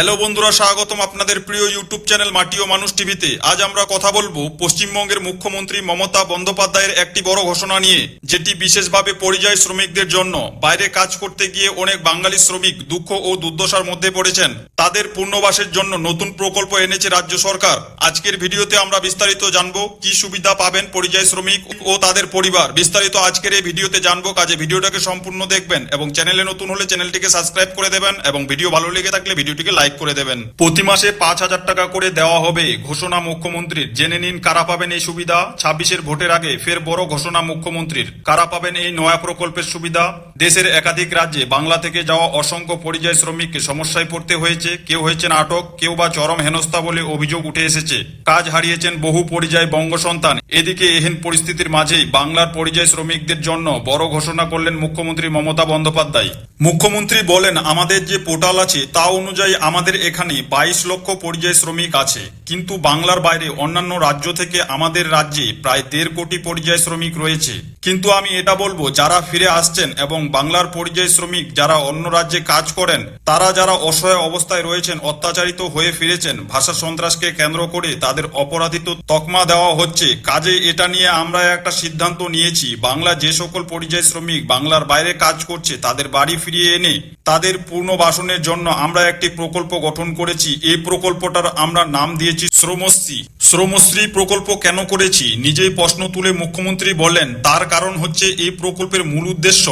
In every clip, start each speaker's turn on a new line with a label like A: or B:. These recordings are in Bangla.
A: হ্যালো বন্ধুরা, স্বাগতম আপনাদের প্রিয় ইউটিউব চ্যানেল মাটি ও মানুষ টিভিতে। আজ আমরা কথা বলব পশ্চিমবঙ্গের মুখ্যমন্ত্রী মমতা বন্দ্যোপাধ্যায়ের একটি বড় ঘোষণা নিয়ে, যেটি বিশেষভাবে পরিযায়ী শ্রমিকদের জন্য। বাইরে কাজ করতে গিয়ে অনেক বাঙালি শ্রমিক দুঃখ ও দুর্দশার মধ্যে পড়েছেন। তাদের পুনর্বাসের জন্য নতুন প্রকল্প এনেছে রাজ্য সরকার। আজকের ভিডিওতে আমরা বিস্তারিত জানব কি সুবিধা পাবেন পরিযায়ী শ্রমিক ও তাদের পরিবার। বিস্তারিত আজকের এই ভিডিওতে জানব, কাজে ভিডিওটাকে সম্পূর্ণ দেখবেন এবং চ্যানেলে নতুন হলে চ্যানেলটিকে সাবস্ক্রাইব করে দেবেন এবং ভিডিও ভালো লেগে থাকলে ভিডিওটিকে লাইক করে দেবেন। প্রতি মাসে পাঁচ হাজার টাকা করে দেওয়া হবে ঘোষণা মুখ্যমন্ত্রীর। জেনে নিন কারা পাবেন এই সুবিধা। ছাব্বিশের ভোটের আগে ফের বড় ঘোষণা মুখ্যমন্ত্রীর। কারা পাবেন এই নয়া প্রকল্পের সুবিধা? দেশের একাধিক রাজ্যে বাংলা থেকে যাওয়া অসংখ্য পরিযায়ী শ্রমিককে সমস্যায় পড়তে হয়েছে। কেউ হয়েছেন আটক কেউ বা চরম হেনস্থা বলে অভিযোগ উঠে এসেছে। কাজ হারিয়েছেন বহু পরিযায়ী বঙ্গ সন্তান। এদিকে এহেন পরিস্থিতির মাঝেই বাংলার পরিযায়ী শ্রমিকদের জন্য বড় ঘোষণা করলেন মুখ্যমন্ত্রী মমতা বন্দ্যোপাধ্যায়। মুখ্যমন্ত্রী বলেন, আমাদের যে পোর্টাল আছে, তা অনুযায়ী আমাদের এখানে বাইশ লক্ষ পরিযায়ী শ্রমিক আছে। কিন্তু বাংলার বাইরে অন্যান্য রাজ্য থেকে আমাদের রাজ্যে প্রায় দেড় কোটি পরিযায়ী শ্রমিক রয়েছে। কিন্তু আমি এটা বলব, যারা ফিরে আসছেন এবং বাংলার পরিযায়ী শ্রমিক যারা অন্য রাজ্যে কাজ করেন, তারা যারা অসহায় অবস্থায় রয়েছেন, অত্যাচারিত হয়ে ফিরেছেন, ভাষা সন্ত্রাসকে কেন্দ্র করে তাদের অপরাধিত তকমা দেওয়া হচ্ছে। কাজে এটা নিয়ে আমরা একটা সিদ্ধান্ত নিয়েছি, বাংলা যে সকল পরিযায়ী শ্রমিক বাংলার বাইরে কাজ করছে, তাদের বাড়ি ফিরিয়ে এনে তাদের পুনর্বাসনের জন্য আমরা একটি প্রকল্প গঠন করেছি। এই প্রকল্পটার আমরা নাম দিয়েছি শ্রমশ্রী। শ্রমশ্রী প্রকল্প কেন করেছি? নিজেই প্রশ্ন তুলে মুখ্যমন্ত্রী বলেন তার কারণ হচ্ছে এই প্রকল্পের মূল উদ্দেশ্য।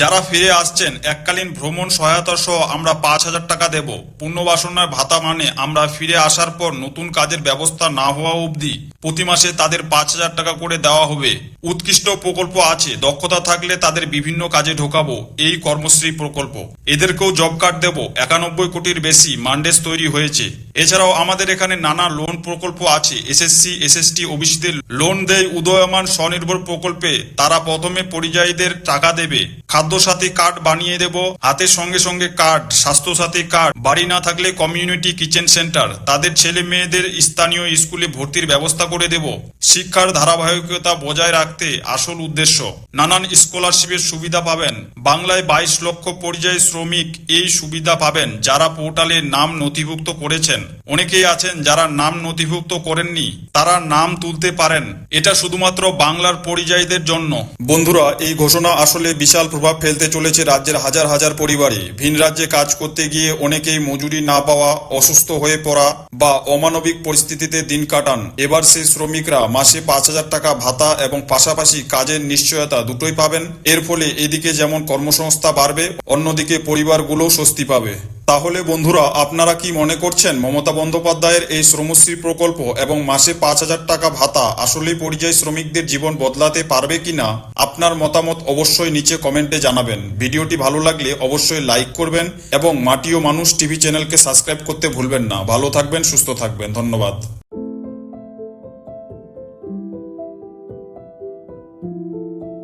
A: যারা ফিরে আসছেন, এককালীন ভ্রমণ সহায়তা সহ আমরা পাঁচ হাজার টাকা দেব। পুনর্বাসনার ভাতা মানে আমরা ফিরে আসার পর নতুন কাজের ব্যবস্থা না হওয়া অবধি। প্রতি মাসে তাদের পাঁচ হাজার টাকা করে দেওয়া হবে। উৎকৃষ্ট প্রকল্প আছে, দক্ষতা থাকলে তাদের বিভিন্ন কাজে ঢোকাবো, এই কর্মশ্রী প্রকল্প। এদেরকেও জব কার্ড দেব, একানব্বই কোটির বেশি মান্ডেস তৈরি হয়েছে। এছাড়াও আমাদের এখানে নানা লোন প্রকল্প আছে, এসএসসি, এসএসটি ওবিসিদের লোন দেয় উদয়মান স্বনির্ভর প্রকল্পে। তারা প্রথমে পরিযায়ীদের টাকা দেবে। খাদ্য সাথী কার্ড বানিয়ে দেব, হাতের সঙ্গে সঙ্গে কার্ড স্বাস্থ্য সাথী কার্ড। বাড়ি না থাকলে কমিউনিটি কিচেন সেন্টার। তাদের ছেলে মেয়েদের স্থানীয় স্কুলে ভর্তির ব্যবস্থা করে দেব। শিক্ষার ধারাবাহিকতা বজায় রাখতে আসল উদ্দেশ্য। নানান স্কলারশিপের সুবিধা পাবেন। বাংলায় বাইশ লক্ষ পরিযায়ী শ্রমিক এই সুবিধা পাবেন যারা পোর্টালে নাম নথিভুক্ত করেছেন। অনেকেই আছেন যারা নাম নথিভুক্ত করেননি। তারা নাম তুলতে পারেন। এটা শুধুমাত্র বাংলার পরিযায়ীদের জন্য। বন্ধুরা, এই ঘোষণা আসলে বিশাল প্রভাব ফেলতে চলেছে রাজ্যের হাজার হাজার পরিবারে। ভিন রাজ্যে কাজ করতে গিয়ে অনেকেই মজুরি না পাওয়া, অসুস্থ হয়ে পড়া বা অমানবিক পরিস্থিতিতে দিন কাটান। এবার সেই শ্রমিকরা মাসে পাঁচ হাজার টাকা ভাতা এবং পাশাপাশি কাজের নিশ্চয়তা দুটোই পাবেন। এর ফলে এদিকে যেমন কর্মসংস্থা বাড়বে, অন্যদিকে পরিবারগুলোও স্বস্তি পাবে। তাহলে বন্ধুরা, আপনারা কি মনে করছেন মমতা বন্দ্যোপাধ্যায়ের এই শ্রমশ্রী প্রকল্প এবং মাসে পাঁচ হাজার টাকা ভাতা আসলেই পরিযায়ী শ্রমিকদের জীবন বদলাতে পারবে কিনা? আপনার মতামত অবশ্যই নিচে কমেন্টে জানাবেন। ভিডিওটি ভালো লাগলে অবশ্যই লাইক করবেন এবং মাটিও মানুষ টিভি চ্যানেলকে সাবস্ক্রাইব করতে ভুলবেন না। ভালো থাকবেন, সুস্থ থাকবেন। ধন্যবাদ।